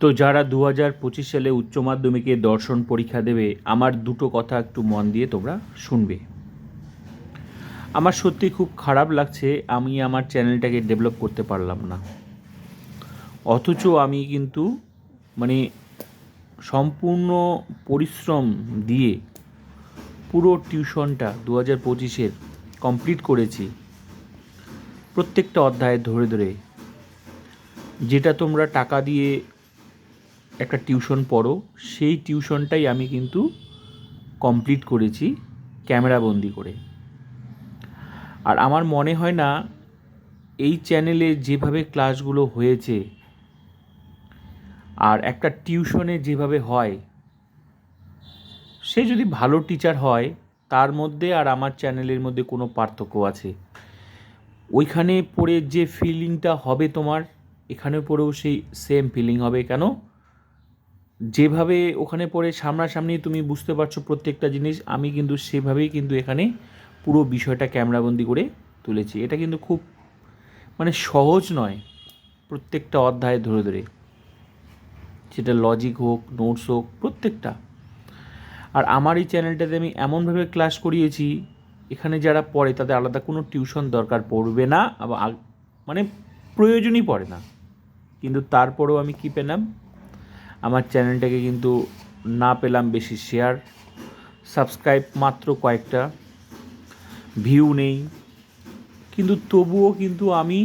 তো যারা দু হাজার পঁচিশ সালে উচ্চ মাধ্যমিকে দর্শন পরীক্ষা দেবে, আমার দুটো কথা একটু মন দিয়ে তোমরা শুনবে। আমার সত্যি খুব খারাপ লাগছে, আমি আমার চ্যানেলটাকে ডেভেলপ করতে পারলাম না। অথচ আমি কিন্তু মানে সম্পূর্ণ পরিশ্রম দিয়ে পুরো টিউশনটা দু হাজার পঁচিশের কমপ্লিট করেছি, প্রত্যেকটা অধ্যায় ধরে ধরে। যেটা তোমরা টাকা দিয়ে একটা টিউশন পড়ো, সেই টিউশনটাই আমি কিন্তু কমপ্লিট করেছি ক্যামেরাবন্দি করে। আর আমার মনে হয় না, এই চ্যানেলে যেভাবে ক্লাসগুলো হয়েছে, আর একটা টিউশনে যেভাবে হয়, সে যদি ভালো টিচার হয়, তার মধ্যে আর আমার চ্যানেলের মধ্যে কোনো পার্থক্য আছে। ওইখানে পড়ে যে ফিলিংটা হবে তোমার, এখানে পড়েও সেই সেম ফিলিং হবে কেন? যেভাবে ওখানে পড়ে সামনাসামনি তুমি বুঝতে পারছ প্রত্যেকটা জিনিস, আমি কিন্তু সেভাবেই কিন্তু এখানে পুরো বিষয়টা ক্যামেরাবন্দি করে তুলেছি। এটা কিন্তু খুব মানে সহজ নয় প্রত্যেকটা অধ্যায় ধরে ধরে। সেটা লজিক হোক নোটস হোক, প্রত্যেকটা। আর আমার এই চ্যানেলটাতে আমি এমনভাবে ক্লাস করিয়েছি, এখানে যারা পড়ে তাদের আলাদা কোনো টিউশন দরকার পড়বে না, আবার মানে প্রয়োজনই পড়ে না। কিন্তু তারপরেও আমি কী পেলাম? আমার চ্যানেলটাকে কিন্তু না পেলাম বেশি শেয়ার সাবস্ক্রাইব মাত্র কয়েকটা ভিউ নেই। কিন্তু তবুও কিন্তু আমি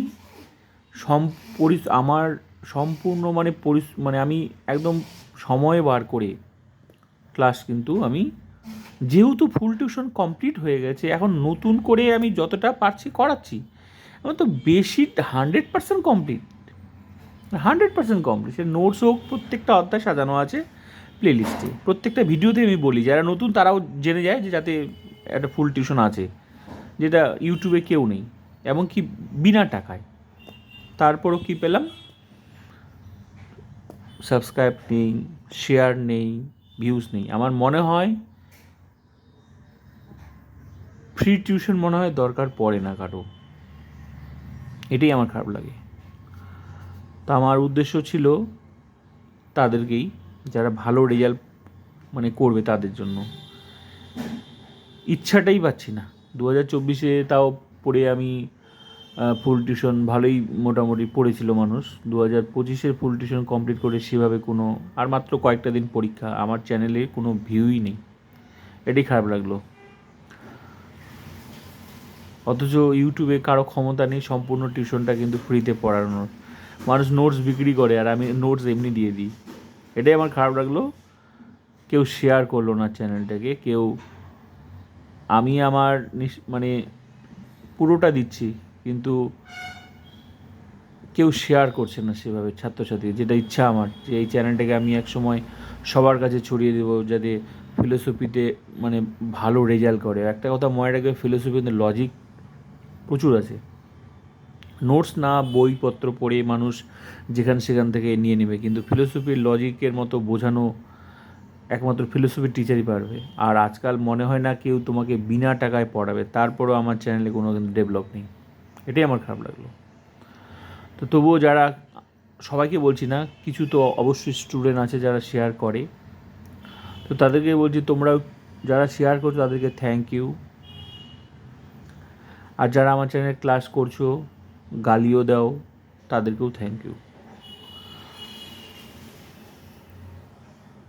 সম পরি আমার সম্পূর্ণ মানে পরিস মানে আমি একদম সময় বার করে ক্লাস কিন্তু আমি যেহেতু ফুল টিউশন কমপ্লিট হয়ে গেছে, এখন নতুন করে আমি যতটা পারছি করাচ্ছি, আমার তো বেশি hundred percent complete hundred percent complete সে নোটস হোক, প্রত্যেকটা অধ্যায় সাজানো আছে প্লে লিস্টে প্রত্যেকটা ভিডিওতে আমি বলি, যারা নতুন তারাও জেনে যায় যে যাতে একটা ফুল টিউশন আছে, যেটা ইউটিউবে কেউ নেই। এমনকি বিনা টাকায়। তারপরও কী পেলাম? সাবস্ক্রাইব নেই শেয়ার নেই ভিউজ নেই। আমার মনে হয় ফ্রি টিউশন মনে হয় দরকার পড়ে না কারও। এটাই আমার খারাপ লাগে। তা আমার উদ্দেশ্য ছিল তাদেরকেই, যারা ভালো রেজাল্ট মানে করবে তাদের জন্য। ইচ্ছাটাই পাচ্ছি না। দু হাজার চব্বিশে তাও পড়ে আমি ফুল টিউশন ভালোই মোটামুটি পড়েছিল মানুষ। দু হাজার পঁচিশের ফুল টিউশন কমপ্লিট করে সেভাবে কোনো, আর মাত্র কয়েকটা দিন পরীক্ষা। আমার চ্যানেলে কোনো ভিউই নেই। এটাই খারাপ লাগল। অথচ ইউটিউবে কারও ক্ষমতা নেই সম্পূর্ণ টিউশনটা কিন্তু ফ্রিতে পড়ানোর। মানুষ নোটস বিক্রি করে আর আমি নোটস এমনি দিয়ে দিই। এটাই আমার খারাপ লাগল। কেউ শেয়ার করল না চ্যানেলটাকে কেউ আমি আমার মানে পুরোটা দিচ্ছি, কিন্তু কেউ শেয়ার করছে না সেভাবে ছাত্রছাত্রী, যেটা ইচ্ছা আমার যে এই চ্যানেলটাকে আমি এক সময় সবার কাছে ছড়িয়ে দেবো যাতে ফিলোসফিতে মানে ভালো রেজাল্ট করে। একটা কথা মনে রাখবে ফিলোসফিতে লজিক প্রচুর আছে। নোটস না, বইপত্র পড়ে মানুষ যেখান সেখান থেকে নিয়ে নেবে। কিন্তু ফিলোসফির লজিকের মতো বোঝানো একমাত্র ফিলোসফির টিচারই পারবে। আর আজকাল মনে হয় না কেউ তোমাকে বিনা টাকায় পড়াবে। তারপরেও আমার চ্যানেলে কোনো কিন্তু ডেভেলপ নেই। এটাই আমার খারাপ লাগল। তো তবুও যারা, সবাইকে বলছি না, কিছু তো অবশ্যই স্টুডেন্ট আছে যারা শেয়ার করে। তো তাদেরকে বলছি, তোমরাও যারা শেয়ার করছ তাদেরকে থ্যাংক ইউ আর যারা আমার চ্যানেলে ক্লাস করছ গালিও দাও তাদেরকেও থ্যাংক ইউ